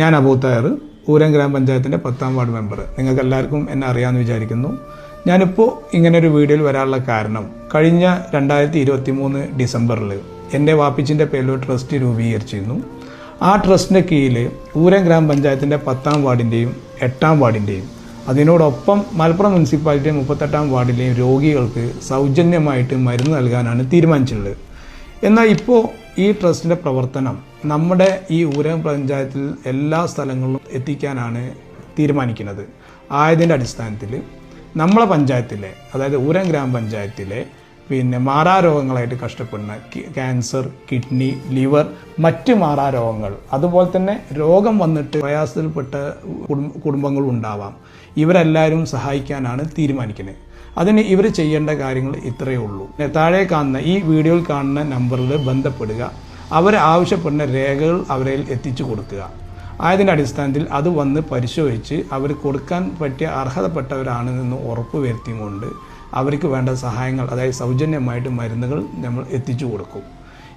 ഞാൻ അബൂത്തായർ ഊരം ഗ്രാമപഞ്ചായത്തിന്റെ പത്താം വാർഡ് മെമ്പർ. നിങ്ങൾക്ക് എല്ലാവർക്കും എന്നെ അറിയാമെന്ന് വിചാരിക്കുന്നു. ഞാനിപ്പോൾ ഇങ്ങനെ ഒരു വീഡിയോയിൽ വരാനുള്ള കാരണം കഴിഞ്ഞ രണ്ടായിരത്തി ഇരുപത്തി മൂന്ന് ഡിസംബറിൽ എന്റെ വാപ്പിച്ചിന്റെ പേരിൽ ട്രസ്റ്റ് രൂപീകരിച്ചിരുന്നു. ആ ട്രസ്റ്റിന്റെ കീഴിൽ ഊരം ഗ്രാമപഞ്ചായത്തിന്റെ പത്താം വാർഡിന്റെയും എട്ടാം വാർഡിന്റെയും അതിനോടൊപ്പം മലപ്പുറം മുനിസിപ്പാലിറ്റി മുപ്പത്തെട്ടാം വാർഡിലെയും രോഗികൾക്ക് സൗജന്യമായിട്ട് മരുന്ന് നൽകാനാണ് തീരുമാനിച്ചിട്ടുള്ളത്. എന്നാൽ ഇപ്പോൾ ഈ ട്രസ്റ്റിന്റെ പ്രവർത്തനം നമ്മുടെ ഈ ഊരം പഞ്ചായത്തിൽ എല്ലാ സ്ഥലങ്ങളിലും എത്തിക്കാനാണ് തീരുമാനിക്കുന്നത്. ആയതിന്റെ അടിസ്ഥാനത്തിൽ നമ്മളെ പഞ്ചായത്തിലെ അതായത് ഊരം ഗ്രാമപഞ്ചായത്തിലെ പിന്നെ മാറാരോഗങ്ങളായിട്ട് കഷ്ടപ്പെടുന്ന ക്യാൻസർ കിഡ്നി ലിവർ മറ്റ് മാറാരോഗങ്ങൾ അതുപോലെ തന്നെ രോഗം വന്നിട്ട് പ്രയാസത്തിൽപ്പെട്ട കുടുംബ കുടുംബങ്ങളും ഉണ്ടാവാം. ഇവരെല്ലാവരും സഹായിക്കാനാണ് തീരുമാനിക്കുന്നത്. അതിന് ഇവർ ചെയ്യേണ്ട കാര്യങ്ങൾ ഇത്രയേ ഉള്ളൂ. താഴെ കാണുന്ന ഈ വീഡിയോയിൽ കാണുന്ന നമ്പറിൽ ബന്ധപ്പെടുക. അവർ ആവശ്യപ്പെടുന്ന രേഖകൾ അവരിൽ എത്തിച്ചു കൊടുക്കുക. ആയതിന്റെ അടിസ്ഥാനത്തിൽ അത് വന്ന് പരിശോധിച്ച് അവർ കൊടുക്കാൻ പറ്റിയ അർഹതപ്പെട്ടവരാണെന്ന് ഉറപ്പ് കൊണ്ട് അവർക്ക് വേണ്ട സഹായങ്ങൾ അതായത് സൗജന്യമായിട്ട് മരുന്നുകൾ നമ്മൾ എത്തിച്ചു കൊടുക്കും.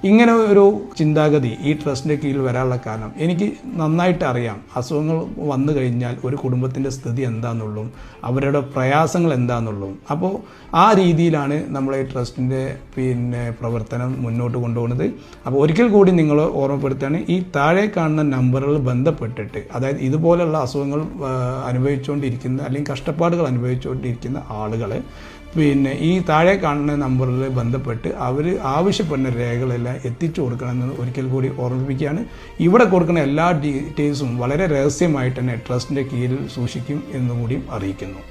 ഇങ്ങനെ ഒരു ചിന്താഗതി ഈ ട്രസ്റ്റിന്റെ കീഴിൽ വരാനുള്ള കാരണം. എനിക്ക് നന്നായിട്ട് അറിയാം അസുഖങ്ങൾ വന്നു കഴിഞ്ഞാൽ ഒരു കുടുംബത്തിന്റെ സ്ഥിതി എന്താണെന്നുള്ളതും അവരുടെ പ്രയാസങ്ങൾ എന്താണെന്നുള്ളതും അപ്പോൾ ആ രീതിയിലാണ് നമ്മൾ ഈ ട്രസ്റ്റിന്റെ പിന്നെ പ്രവർത്തനം മുന്നോട്ട് കൊണ്ടുപോകുന്നത്. അപ്പോൾ ഒരിക്കൽ കൂടി നിങ്ങൾ ഓർമ്മപ്പെടുത്തുകയാണ് ഈ താഴെ കാണുന്ന നമ്പറുകൾ ബന്ധപ്പെട്ടിട്ട് അതായത് ഇതുപോലെയുള്ള അസുഖങ്ങൾ അനുഭവിച്ചുകൊണ്ടിരിക്കുന്ന അല്ലെങ്കിൽ കഷ്ടപ്പാടുകൾ അനുഭവിച്ചുകൊണ്ടിരിക്കുന്ന ആളുകളെ പിന്നെ ഈ താഴെ കാണുന്ന നമ്പറിൽ ബന്ധപ്പെട്ട് അവർ ആവശ്യപ്പെടുന്ന രേഖകളെല്ലാം എത്തിച്ചു കൊടുക്കണമെന്ന് ഒരിക്കൽ കൂടി ഓർമ്മിപ്പിക്കുകയാണ്. ഇവിടെ കൊടുക്കുന്ന എല്ലാ ഡീറ്റെയിൽസും വളരെ രഹസ്യമായിട്ട് തന്നെ ട്രസ്റ്റിന്റെ കീഴിൽ സൂക്ഷിക്കും എന്നുകൂടിയും അറിയിക്കുന്നു.